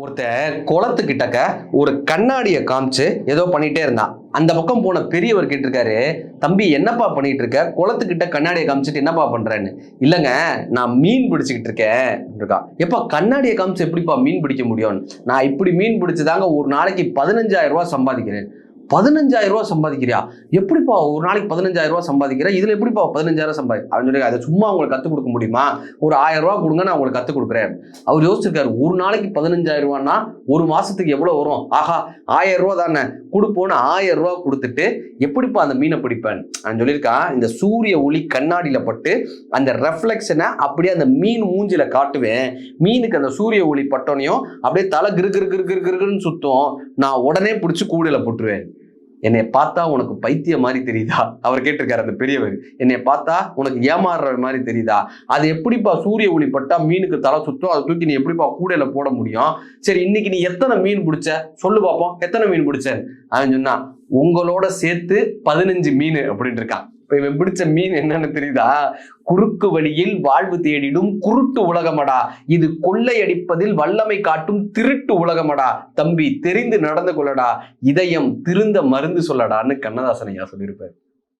ஒருத்தன் குளத்துக்கிட்டக்க ஒரு கண்ணாடியை காமிச்சு ஏதோ பண்ணிட்டே இருந்தான். அந்த பக்கம் போன பெரியவர் கேட்டிருக்காரு தம்பி என்னப்பா பண்ணிட்டு இருக்க குளத்துக்கிட்ட கண்ணாடியை காமிச்சிட்டு என்னப்பா பண்றேன்னு? இல்லைங்க நான் மீன் பிடிச்சிக்கிட்டு இருக்கேன் இருக்கா எப்பா கண்ணாடியை காமிச்சு எப்படிப்பா மீன் பிடிக்க முடியும்னு? நான் இப்படி மீன் பிடிச்சதாங்க ஒரு நாளைக்கு பதினஞ்சாயிரம் ரூபா சம்பாதிக்கிறேன். பதினஞ்சாயிரம் ரூபா சம்பாதிக்கிறியா? எப்படிப்பா ஒரு நாளைக்கு பதினஞ்சாயிரம் ரூபா சம்பாதிக்கிற? இதுல எப்படிப்பா பதினஞ்சாயிரம் சம்பாதி? அவன் சொல்லி அதை சும்மா உங்களுக்கு கற்றுக் கொடுக்க முடியுமா? ஒரு ஆயிரம் ரூபா கொடுங்க நான் உங்களுக்கு கற்றுக் கொடுக்குறேன். அவர் யோசிச்சிருக்காரு ஒரு நாளைக்கு பதினஞ்சாயிரம் ரூபான்னா ஒரு மாசத்துக்கு எவ்வளவு வரும்? ஆஹா ஆயிரம் ரூபா தானே. கொடுப்போன்னு ஆயிரம் ரூபா கொடுத்துட்டு எப்படிப்பா அந்த மீனை பிடிப்பேன்? அவன் சொல்லியிருக்கான் இந்த சூரிய ஒளி கண்ணாடியில பட்டு அந்த ரெஃப்ளெக்ஷனை அப்படியே அந்த மீன் மூஞ்சில காட்டுவேன். மீனுக்கு அந்த சூரிய ஒளி பட்டோனையும் அப்படியே தலை கிரு கிரு கிரு கிரு கிருன்னு சுத்தம். நான் உடனே பிடிச்சி கூடையில போட்டுருவேன். என்னை பார்த்தா உனக்கு பைத்திய மாதிரி தெரியுதா? அவர் கேட்டிருக்காரு அந்த பெரியவர். என்னை பார்த்தா உனக்கு ஏமாறுற மாதிரி தெரியுதா? அது எப்படிப்பா சூரிய ஒளி பட்டா மீனுக்கு தலை சுத்தம்? அதை தூக்கி நீ எப்படிப்பா கூடையில போட முடியும்? சரி இன்னைக்கு நீ எத்தனை மீன் பிடிச்ச? சொல்லு பார்ப்போம் எத்தனை மீன் பிடிச்ச? அவன் சொன்னா உங்களோட சேர்த்து பதினஞ்சு மீன் அப்படின்ட்டு இருக்கான். இப்ப இவன் பிடிச்ச மீன் என்னன்னு தெரியுதா? குறுக்கு வழியில் வாழ்வு தேடிடும் குருட்டு உலகமடா. இது கொள்ளையடிப்பதில் வல்லமை காட்டும் திருட்டு உலகமடா. தம்பி தெரிந்து நடந்து கொள்ளடா. இதயம் திருந்த மருந்து சொல்லடான்னு கண்ணதாசனையா சொல்லியிருப்பார்.